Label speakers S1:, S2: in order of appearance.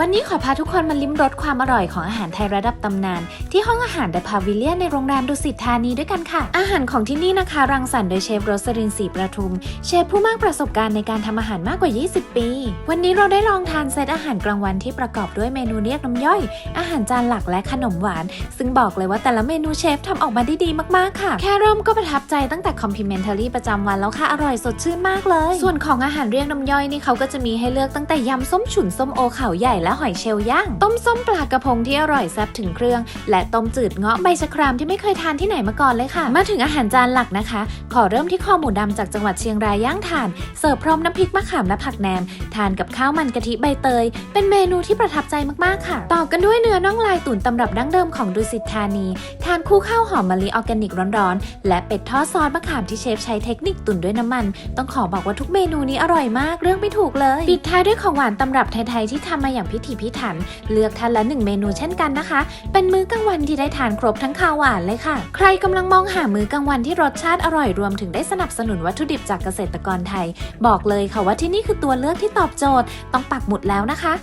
S1: วันนี้ขอพาทุกคนมาลิ้มรสความอร่อยของอาหารไทยระดับตำนาน ที่ห้องอาหารเดอะพาวิเลียนในโรงแรมดุสิตธานีด้วยกันค่ะ อาหารของที่นี่นะคะ รังสรรค์โดยเชฟโรสลินศรีประทุม เชฟผู้มากประสบการณ์ในการทำอาหารมากกว่า 20 ปี วันนี้เราได้ลองทานเซตอาหารกลางวันที่ประกอบด้วยเมนูเรียกน้ำย่อย อาหารจานหลักและขนมหวาน ซึ่งบอกเลยว่าแต่ละเมนูเชฟทำออกมาได้ดีมากๆค่ะ แค่เริ่มก็ประทับใจตั้งแต่คอมพลีเมนทารี่ประจำวันแล้วค่ะอร่อยสดชื่นมากเลย ส่วนของอาหารเรียกน้ำย่อยนี่เขาก็จะมีให้เลือกตั้งแต่ยำส้มฉุนส้มโอเขาใหญ่และหอยเชลล์ย่าง ต้มส้มปลากระพงที่อร่อยแซ่บถึงเครื่อง และต้มจืดเงาะใบชะครามที่ไม่เคยทานที่ไหนมาก่อนเลยค่ะ มาถึงอาหารจานหลักนะคะ ขอเริ่มที่คอหมูดำจากจังหวัดเชียงรายย่างถ่าน เสิร์ฟพร้อมน้ำพริกมะขามและผักแหนม ทานกับข้าวมันกะทิใบเตย เป็นเมนูที่ประทับใจมากๆค่ะ ต่อกันด้วยเนื้อน่องลายตุ๋นตำรับดั้งเดิมของดุสิตธานี ทานคู่ข้าวหอมมะลิออร์แกนิกร้อนๆ และเป็ดทอดซอสมะขามที่เชฟใช้เทคนิคตุ๋นด้วยน้ำมัน ต้องขอบอกว่าทุกเมนูนี้อร่อยมากเรื่องไม่ถูกเลย ปิดท้ายด้วยของหวานตำรับไทยๆที่ทำมาอย่างพิถีพิถัน เลือกท่านละหนึ่งเมนูเช่นกันนะคะ เป็นมื้อกลางวันที่ได้ทานครบทั้งข้าวหวานเลยค่ะ ใครกำลังมองหามื้อกลางวันที่รสชาติอร่อยรวมถึงได้สนับสนุนวัตถุดิบจากเกษตรกรไทย บอกเลยค่ะว่าที่นี่คือตัวเลือกที่ตอบโจทย์ ต้องปักหมุดแล้วนะคะ